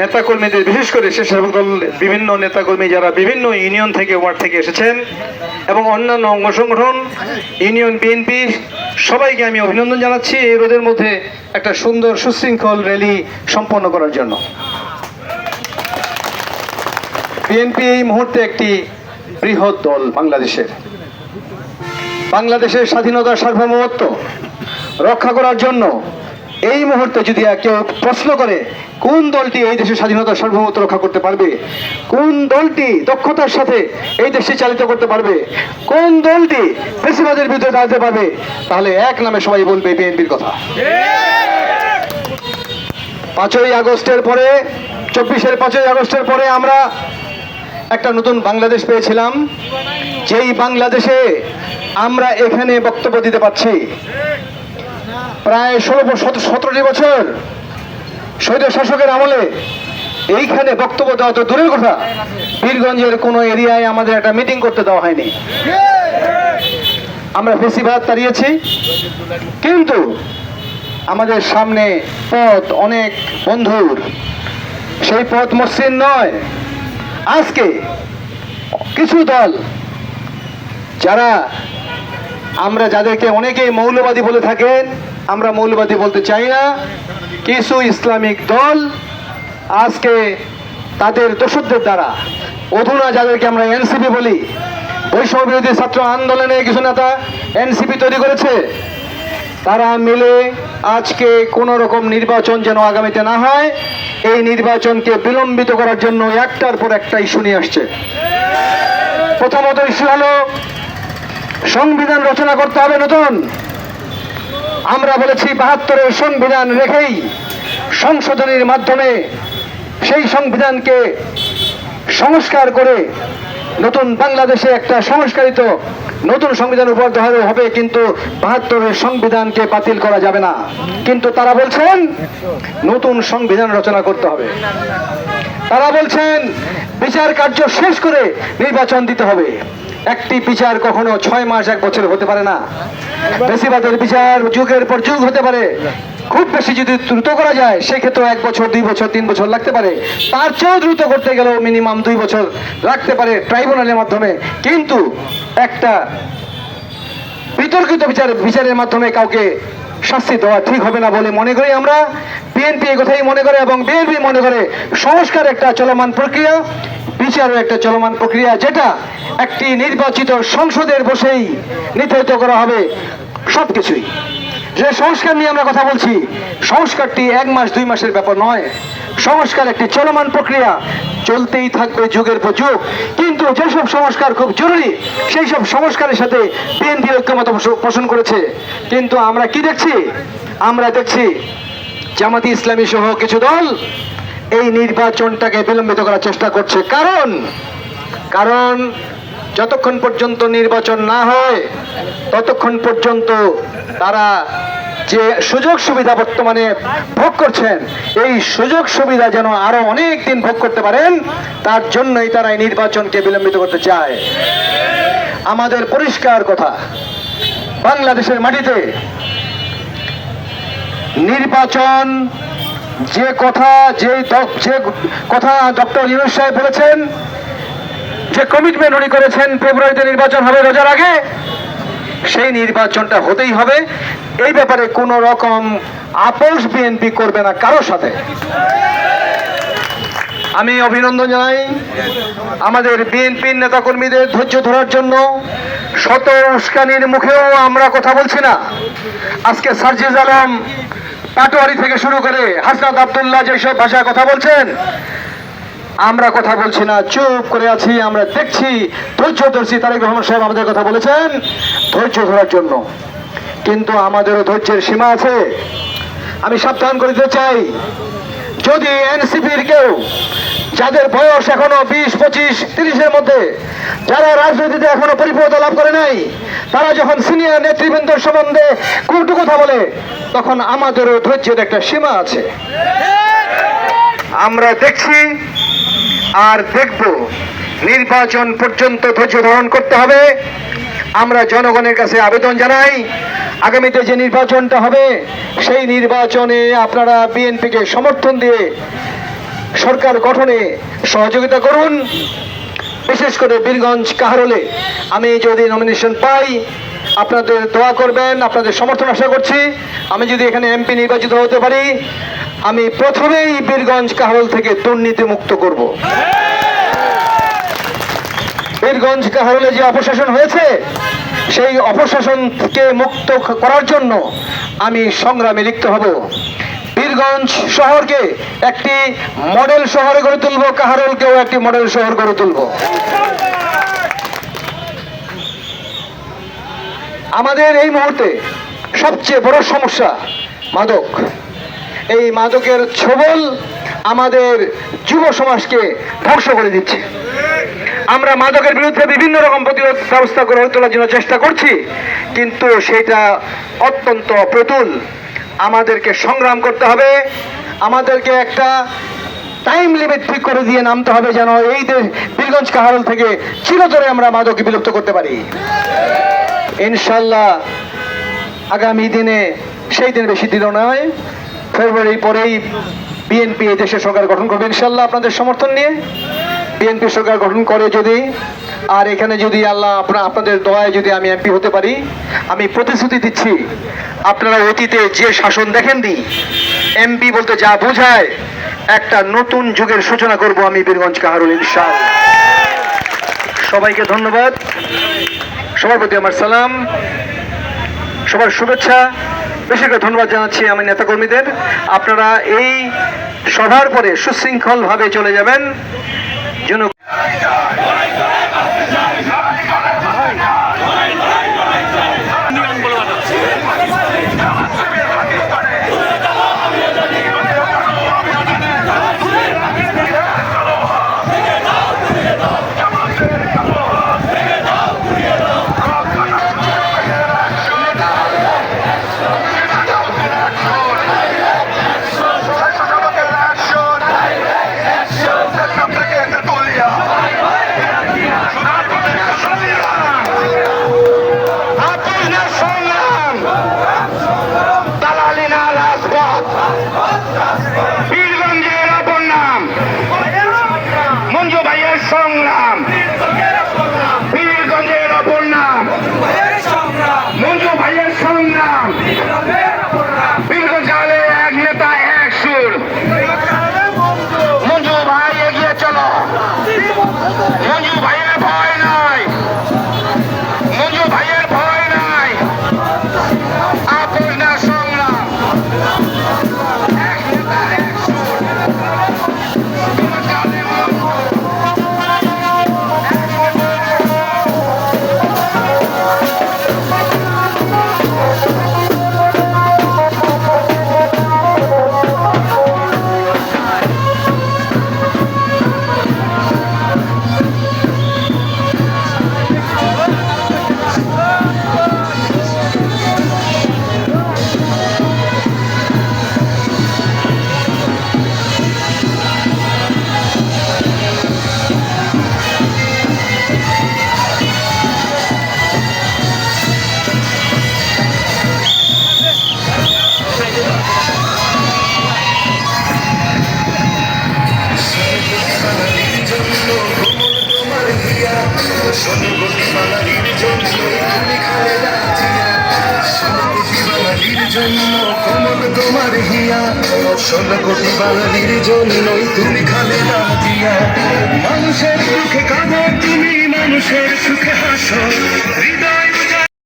নেতাকর্মীদের, বিশেষ করে স্বেচ্ছাসেবক দল বিভিন্ন নেতাকর্মী যারা বিভিন্ন ইউনিয়ন থেকে ওয়ার্ড থেকে এসেছেন এবং অন্যান্য অঙ্গ সংগঠন, ইউনিয়ন, বিএনপি, সবাইকে আমি অভিনন্দন জানাচ্ছি এই রোদের মধ্যে একটা সুন্দর সুশৃঙ্খল র্যালি সম্পন্ন করার জন্য। বিএনপি এই মুহূর্তে একটি বৃহৎ দল বাংলাদেশের। বাংলাদেশের স্বাধীনতা, সার্বভৌমত্ব রক্ষা করার জন্য এই মুহূর্তে যদি কেউ প্রশ্ন করে কোন দলটি এই দেশের স্বাধীনতা সার্বভৌমত্ব রক্ষা করতে পারবে? কোন দলটি দক্ষতার সাথে এই দেশটি চালিত করতে পারবে? কোন দলটি বেশিবাদের বিরুদ্ধে দাঁড়াতে পারবে? তাহলে এক নামে সবাই বলবে বিএনপির কথা। পাঁচই আগস্টের পরে, চব্বিশের পাঁচই আগস্টের পরে আমরা একটা নতুন বাংলাদেশ পেয়েছিলাম। যেই বাংলাদেশে আমরা এখানে বক্তব্য দিতে পারছি। প্রায় ষোলো সতেরোটি বছর শহীদ শাসকের আমলে এইখানে বক্তব্য দেওয়া তো দূরের কথা। বীরগঞ্জের কোনো এরিয়ায় আমাদের একটা মিটিং করতে দেওয়া হয়নি। আমরা বেশিরভাগ তাড়িয়েছি। কিন্তু আমাদের সামনে পথ অনেক বন্ধুর। সেই পথ মসৃণ নয়। আজকে কিছু দল, যারা আমরা যাদেরকে অনেকেই মৌলবাদী বলে থাকেন, আমরা মৌলবাদী বলতে চাই না। কিছু ইসলামিক দল আজকে তাদের দোষদের দ্বারা, অধুনা যাদেরকে আমরা এনসিপি বলি বৈষম্য বিরোধী ছাত্র আন্দোলনে কিছু নেতা এনসিপি তৈরি করেছে, তারা মিলে আজকে কোনো রকম নির্বাচন যেন আগামীতে না হয়, এই নির্বাচনকে বিলম্বিত করার জন্য একটার পর একটা ইস্যু নিয়ে আসছে। প্রথমত ইস্যু হলো, সংবিধান রচনা করতে হবে নতুন। আমরা বলেছি বাহাত্তরের সংবিধান রেখেই সংশোধনীর মাধ্যমে সেই সংবিধানকে সংস্কার করে নতুন বাংলাদেশে একটা সংস্কারিত নতুন সংবিধান উপর হবে, কিন্তু বাহাত্তরের সংবিধানকে বাতিল করা যাবে না। কিন্তু তারা বলছেন নতুন সংবিধান রচনা করতে হবে। তারা বলছেন বিচার কার্য শেষ করে নির্বাচন দিতে হবে। একটি বিচার কখনো ছয় মাস, এক বছর হতে পারে না। বেশিরভাগের বিচার যুগের পর যুগ হতে পারে। খুব বেশি যদি দ্রুত করা যায় সেক্ষেত্রে এক বছর, দুই বছর, তিন বছর লাগতে পারে। তার চেয়েও দ্রুত করতে গেলেও মিনিমাম দুই বছর লাগতে পারে ট্রাইব্যুনালের মাধ্যমে। কিন্তু একটা বিতর্কিত বিচার, বিচারের মাধ্যমে কাউকে শাস্তি দেওয়া ঠিক হবে না বলে মনে করি আমরা। বিএনপি কথাই মনে করে এবং বিএনপি মনে করে সংস্কার একটা চলমান প্রক্রিয়া বিচারও একটা চলমান প্রক্রিয়া, যেটা একটি নির্বাচিত সংসদের বসেই নির্ধারিত করা হবে সবকিছুই। যে সংস্কার নিয়ে আমরা কথা বলছি, সংস্কারটি এক মাস, দুই মাসের ব্যাপার নয়। সংস্কার একটি চলমান প্রক্রিয়া, চলতেই থাকবে যুগের পর যুগ। কিন্তু যেসব সংস্কার খুব জরুরি, সেই সব সংস্কারের সাথে বিএনপি ঐক্যমত পোষণ করেছে। কিন্তু আমরা কি দেখছি? আমরা দেখছি জামাতি ইসলামী সহ কিছু দল এই নির্বাচনটাকে বিলম্বিত করার চেষ্টা করছে। কারণ কারণ যতক্ষণ পর্যন্ত নির্বাচন না হয়, ততক্ষণ পর্যন্ত তারা যে সুযোগ সুবিধা বর্তমানে ভোগ করছেন, এই সুযোগ সুবিধা যেন আরও অনেক দিন ভোগ করতে পারেন, তার জন্যই তারা এই নির্বাচনকে বিলম্বিত করতে চায়। আমাদের পরিষ্কার কথা, বাংলাদেশের মাটিতে নির্বাচন যে কথা যে কথা ডক্টর ইউনুস সাহেব বলেছেন যে কমিটমেন্ট উনি করেছেন ফেব্রুয়ারিতে নির্বাচন হবে রোজার আগে, সেই নির্বাচনটা হতেই হবে। এই ব্যাপারে কোনো রকম আপোষ বিএনপি করবে না কারোর সাথে। আমি অভিনন্দন জানাই আমাদের বিএনপির নেতাকর্মীদের ধৈর্য ধরার জন্য। শত উস্কানির মুখেও আমরা কথা বলছি না। আজকে সার্জিজ আলম পাটোয়ারি থেকে শুরু করে হাসনাত আবদুল্লাহ যেসব ভাষায় কথা বলছেন আমরা কথা বলছি না, চুপ করে আছি, আমরা দেখছি ধৈর্য ধরছি তারেক রহমান সাহেব আমাদের কথা বলেছেন ধৈর্য ধরার জন্য। কিন্তু আমাদেরও ধৈর্যের সীমা আছে। আমি সাবধান করে দিতে চাই। যদি এনসিপির কেউ, যাদের বয়স এখনও বিশ, পঁচিশ, তিরিশের মধ্যে, যারা রাজনীতিতে এখনও পরিপূর্ণতা লাভ করে নাই, তারা যখন সিনিয়র নেতৃবৃন্দের সম্বন্ধে কুটু কথা বলে, তখন আমাদেরও ধৈর্যের একটা সীমা আছে। আমরা দেখছি আর দেখব, নির্বাচন পর্যন্ত ধৈর্য ধারণ করতে হবে। আমরা জনগণের কাছে আবেদন জানাই, আগামীতে যে নির্বাচনটা হবে, সেই নির্বাচনে আপনারা বিএনপিকে সমর্থন দিয়ে সরকার গঠনে সহযোগিতা করুন। বিশেষ করে বীরগঞ্জ কাহারলে আমি যদি নমিনেশন পাই, আপনাদের দোয়া করবেন, আপনাদের সমর্থন আশা করছি। আমি যদি এখানে এমপি নির্বাচিত হতে পারি আমি প্রথমেই বীরগঞ্জ কাহারল থেকে দুর্নীতি মুক্ত করব। বীরগঞ্জ কাহারলে যে অপশাসন হয়েছে, সেই অপশাসনকে মুক্ত করার জন্য আমি সংগ্রামে লিপ্ত হব। বীরগঞ্জ শহরকে একটি মডেল শহরে গড়ে তুলব, কাহারলকেও একটি মডেল শহর গড়ে তুলব। আমাদের এই মুহূর্তে সবচেয়ে বড় সমস্যা মাদক। এই মাদকের ছবল আমাদের যুব সমাজকে ধ্বংস করে দিচ্ছে। আমরা মাদকের বিরুদ্ধে বিভিন্ন রকম প্রতিরোধ ব্যবস্থা গড়ে তোলার জন্য চেষ্টা করছি, কিন্তু সেটা অত্যন্ত প্রতুল। আমাদেরকে সংগ্রাম করতে হবে, আমাদেরকে একটা টাইম লিমিট ঠিক করে দিয়ে নামতে হবে যেন এই দেশ বীরগঞ্জ কাহারল থেকে চিরতরে আমরা মাদক বিলুপ্ত করতে পারি। ইনশাল্লাহ আগামী দিনে সেই দিন বেশি দিনও নয়। ফেব্রুয়ারি পরেই বিএনপি এই দেশে সরকার গঠন করবে। ইনশাল্লাহ আপনাদের সমর্থন নিয়ে বিএনপি সরকার গঠন করে যদি, আর এখানে যদি আল্লাহ আপনার আপনাদের দয়ায় যদি আমি এমপি হতে পারি, আমি প্রতিশ্রুতি দিচ্ছি, আপনারা অতীতে যে শাসন দেখেন দি এমপি বলতে যা বোঝায়, একটা নতুন যুগের সূচনা করব আমি বীরগঞ্জ কাহারুল ইনশাল সবাইকে ধন্যবাদ। সবার প্রতি আমার সালাম। সবার শুভেচ্ছা। বেশি করে ধন্যবাদ জানাচ্ছি আমি নেতাকর্মীদের। আপনারা এই সভার পরে সুশৃঙ্খল ভাবে চলে যাবেন। জন্য কমল তোমার হিয়া। ষোলো কোটি বাঙালির জন্যই তুমি খালে দিয়া মানুষের সুখে কাঁদো তুমি, মানুষের সুখে হাসো। হৃদয়